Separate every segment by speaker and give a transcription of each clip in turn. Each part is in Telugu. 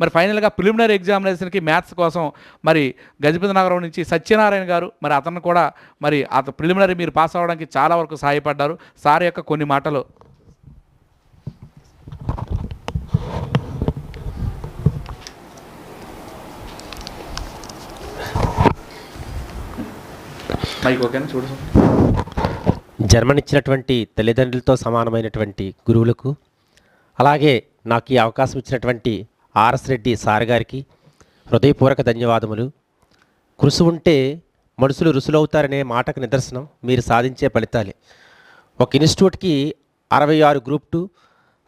Speaker 1: మరి ఫైనల్గా ప్రిలిమినరీ ఎగ్జామినేషన్కి మ్యాథ్స్ కోసం మరి గజపతి నగరం నుంచి సత్యనారాయణ గారు మరి అతను కూడా మరి అత ప్రిలిమినరీ మీరు పాస్ అవ్వడానికి చాలా వరకు సహాయపడ్డారు. సార్ యొక్క కొన్ని మాటలు.
Speaker 2: జన్మనిచ్చినటువంటి తల్లిదండ్రులతో సమానమైనటువంటి గురువులకు అలాగే నాకు ఈ అవకాశం ఇచ్చినటువంటి ఆర్ఎస్ రెడ్డి సార్ గారికి హృదయపూర్వక ధన్యవాదములు. కృషి ఉంటే మనుషులు రుసులవుతారనే మాటకు నిదర్శనం మీరు సాధించే ఫలితాలే. ఒక ఇన్స్టిట్యూట్కి అరవై ఆరు గ్రూప్ టూ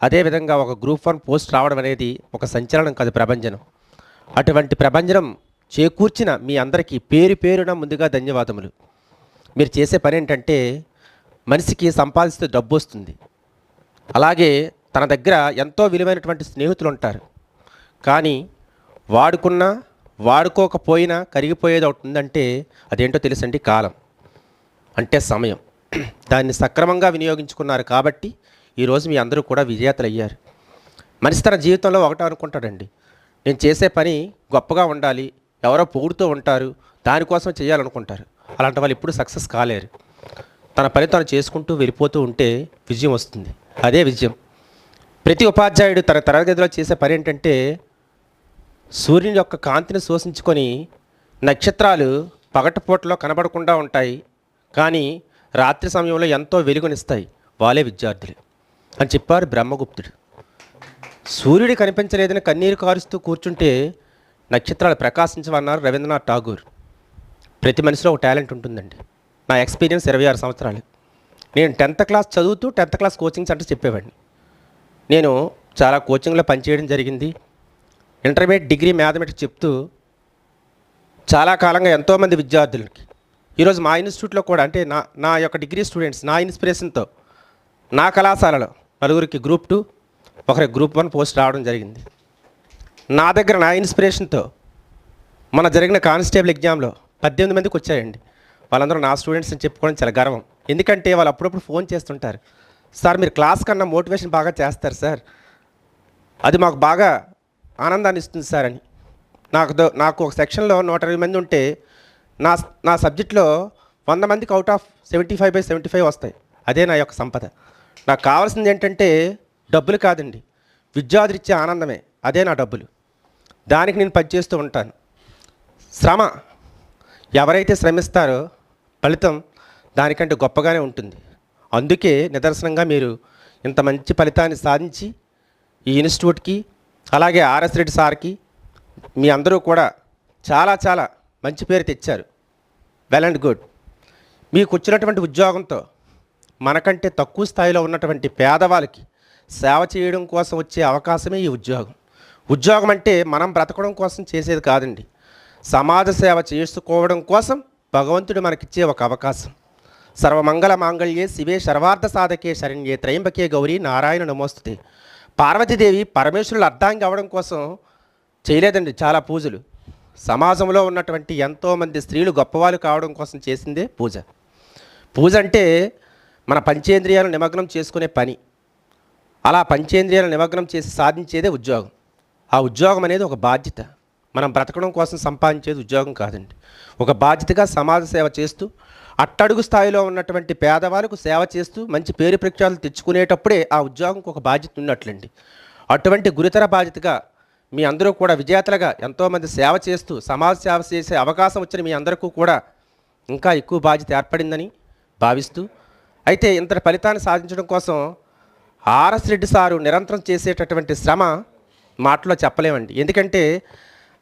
Speaker 2: అదేవిధంగా ఒక గ్రూప్ వన్ పోస్ట్ రావడం అనేది ఒక సంచలనం కాదు ప్రభంజనం. అటువంటి ప్రభంజనం చేకూర్చిన మీ అందరికీ పేరు పేరున ముందుగా ధన్యవాదములు. మీరు చేసే పని ఏంటంటే మనిషికి సంపాదిస్తే డబ్బు వస్తుంది. అలాగే తన దగ్గర ఎంతో విలువైనటువంటి స్నేహితులు ఉంటారు. కానీ వాడుకున్నా వాడుకోకపోయినా కరిగిపోయేది ఒకటి ఉందంటే అదేంటో తెలుసండి? కాలం. అంటే సమయం. దాన్ని సక్రమంగా వినియోగించుకున్నారు కాబట్టి ఈరోజు మీ అందరూ కూడా విజేతలు అయ్యారు. మనిషి తన జీవితంలో ఒకటే అనుకుంటాడండి. నేను చేసే పని గొప్పగా ఉండాలి ఎవరో పొగుడుతూ ఉంటారు దానికోసం చేయాలనుకుంటారు. అలాంటి వాళ్ళు ఎప్పుడు సక్సెస్ కాలేరు. తన పని తను చేసుకుంటూ వెళ్ళిపోతూ ఉంటే విజయం వస్తుంది. అదే విజయం. ప్రతి ఉపాధ్యాయుడు తన తరగతిలో చేసే పని ఏంటంటే సూర్యుని యొక్క కాంతిని శోషించుకొని నక్షత్రాలు పగటిపూటలో కనబడకుండా ఉంటాయి. కానీ రాత్రి సమయంలో ఎంతో వెలుగునిస్తాయి. వాళ్ళే విద్యార్థులు. అని చెప్పారు బ్రహ్మగుప్తుడు. సూర్యుడు కనిపించలేదని కన్నీరు కారుస్తూ కూర్చుంటే నక్షత్రాలు ప్రకాశించమన్నారు రవీంద్రనాథ్ ఠాగూర్. ప్రతి మనిషిలో ఒక టాలెంట్ ఉంటుందండి. నా ఎక్స్పీరియన్స్ ఇరవై ఆరు సంవత్సరాలు. నేను టెన్త్ క్లాస్ చదువుతూ టెన్త్ క్లాస్ కోచింగ్ సెంటర్ చెప్పేవాడిని. నేను చాలా కోచింగ్లో పనిచేయడం జరిగింది. ఇంటర్మీడియట్ డిగ్రీ మ్యాథమెటిక్స్ చెప్తూ చాలా కాలంగా ఎంతోమంది విద్యార్థులకి. ఈరోజు మా ఇన్స్టిట్యూట్లో కూడా అంటే నా నా యొక్క డిగ్రీ స్టూడెంట్స్ నా ఇన్స్పిరేషన్తో నా కళాశాలలో నలుగురికి గ్రూప్ టూ ఒకరికి గ్రూప్ వన్ పోస్ట్ రావడం జరిగింది. నా దగ్గర నా ఇన్స్పిరేషన్తో మన జరిగిన కానిస్టేబుల్ ఎగ్జామ్లో పద్దెనిమిది మందికి వచ్చాయండి. వాళ్ళందరూ నా స్టూడెంట్స్ అని చెప్పుకోవడం చాలా గర్వం. ఎందుకంటే వాళ్ళు అప్పుడప్పుడు ఫోన్ చేస్తుంటారు. సార్ మీరు క్లాస్ కన్నా మోటివేషన్ బాగా చేస్తారు సార్. అది మాకు బాగా ఆనందాన్ని ఇస్తుంది సార్ అని. నాకు నాకు ఒక సెక్షన్లో నూట ఇరవై మంది ఉంటే నా నా సబ్జెక్ట్లో వంద మందికి out of seventy five by seventy five వస్తాయి. అదే నా యొక్క సంపద. నాకు కావాల్సింది ఏంటంటే డబ్బులు కాదండి. విద్యార్థిచ్చే ఇచ్చే ఆనందమే. అదే నా డబ్బులు. దానికి నేను పనిచేస్తూ ఉంటాను. శ్రమ. ఎవరైతే శ్రమిస్తారో ఫలితం దానికంటే గొప్పగానే ఉంటుంది. అందుకే నిదర్శనంగా మీరు ఇంత మంచి ఫలితాన్ని సాధించి ఈ ఇన్స్టిట్యూట్కి అలాగే ఆర్ఎస్ రెడ్డి సార్కి మీ అందరూ కూడా చాలా చాలా మంచి పేరు తెచ్చారు. వెల్ అండ్ గుడ్ మీకు వచ్చినటువంటి ఉద్యోగంతో మనకంటే తక్కువ స్థాయిలో ఉన్నటువంటి పేదవాళ్ళకి సేవ చేయడం కోసం వచ్చే అవకాశమే ఈ ఉద్యోగం. ఉద్యోగం అంటే మనం బ్రతకడం కోసం చేసేది కాదండి. సమాజ సేవ చేసుకోవడం కోసం భగవంతుడు మనకిచ్చే ఒక అవకాశం. సర్వమంగళ మాంగళ్యే శివే సర్వార్థ సాధకే శరణ్యే త్రయంబకే గౌరీ నారాయణ నమోస్తుతి. పార్వతీదేవి పరమేశ్వరులు అర్థాంగి అవ్వడం కోసం చేయలేదండి చాలా పూజలు. సమాజంలో ఉన్నటువంటి ఎంతోమంది స్త్రీలు గొప్పవాళ్ళు కావడం కోసం చేసిందే పూజ. పూజ అంటే మన పంచేంద్రియాలను నిమగ్నం చేసుకునే పని. అలా పంచేంద్రియాలను నిమగ్నం చేసి సాధించేదే ఉద్యోగం. ఆ ఉద్యోగం అనేది ఒక బాధ్యత. మనం బ్రతకడం కోసం సంపాదించేది ఉద్యోగం కాదండి. ఒక బాధ్యతగా సమాజ సేవ చేస్తూ అట్టడుగు స్థాయిలో ఉన్నటువంటి పేదవాళ్ళకు సేవ చేస్తూ మంచి పేరు ప్రఖ్యాతులు తెచ్చుకునేటప్పుడే ఆ ఉద్యోగంకు ఒక బాధ్యత ఉన్నట్లండి. అటువంటి గురితర బాధ్యతగా మీ అందరూ కూడా విజేతలుగా ఎంతోమంది సేవ చేస్తూ సమాజ సేవ చేసే అవకాశం వచ్చిన మీ అందరికీ కూడా ఇంకా ఎక్కువ బాధ్యత ఏర్పడిందని భావిస్తూ అయితే ఇంత ఫలితాన్ని సాధించడం కోసం ఆర్ఎస్ రెడ్డి సారు నిరంతరం చేసేటటువంటి శ్రమ మాటలో చెప్పలేమండి. ఎందుకంటే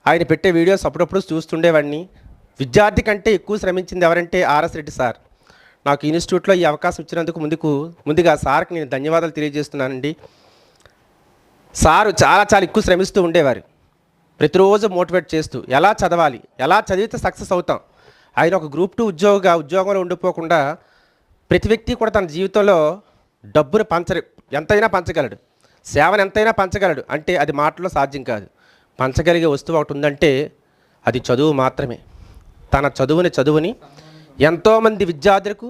Speaker 2: ఆయన పెట్టే వీడియోస్ అప్పుడప్పుడు చూస్తుండేవాడిని. విద్యార్థి కంటే ఎక్కువ శ్రమించింది ఎవరంటే ఆర్ఎస్ రెడ్డి సార్. నాకు ఇన్స్టిట్యూట్లో ఈ అవకాశం ఇచ్చినందుకు ముందుకు ముందుగా సార్కి నేను ధన్యవాదాలు తెలియజేస్తున్నానండి. సారు చాలా చాలా ఎక్కువ శ్రమిస్తూ ఉండేవారు. ప్రతిరోజు మోటివేట్ చేస్తూ ఎలా చదవాలి ఎలా చదివితే సక్సెస్ అవుతాం. ఆయన ఒక గ్రూప్ టూ ఉద్యోగంగా ఉద్యోగంలో ఉండిపోకుండా ప్రతి వ్యక్తి కూడా తన జీవితంలో డబ్బును పంచ ఎంతైనా పంచగలడు. సేవను ఎంతైనా పంచగలడు. అంటే అది మాటలో సాధ్యం కాదు. పంచగలిగే వస్తువు ఒకటి ఉందంటే అది చదువు మాత్రమే. తన చదువుని చదువుని ఎంతోమంది విద్యార్థులకు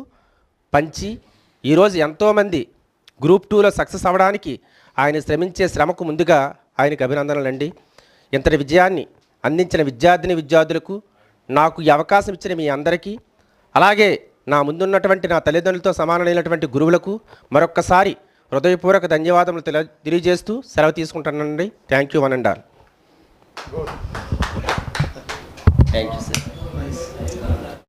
Speaker 2: పంచి ఈరోజు ఎంతోమంది గ్రూప్ టూలో సక్సెస్ అవ్వడానికి ఆయన శ్రమించే శ్రమకు ముందుగా ఆయనకు అభినందనలండి. ఇంతటి విజయాన్ని అందించిన విద్యార్థిని విద్యార్థులకు నాకు ఈ అవకాశం ఇచ్చిన మీ అందరికీ అలాగే నా ముందున్నటువంటి నా తల్లిదండ్రులతో సమానమైనటువంటి గురువులకు మరొక్కసారి హృదయపూర్వక ధన్యవాదములు తెలియజేస్తూ సెలవు తీసుకుంటానండి thank you one and all. Thank you sir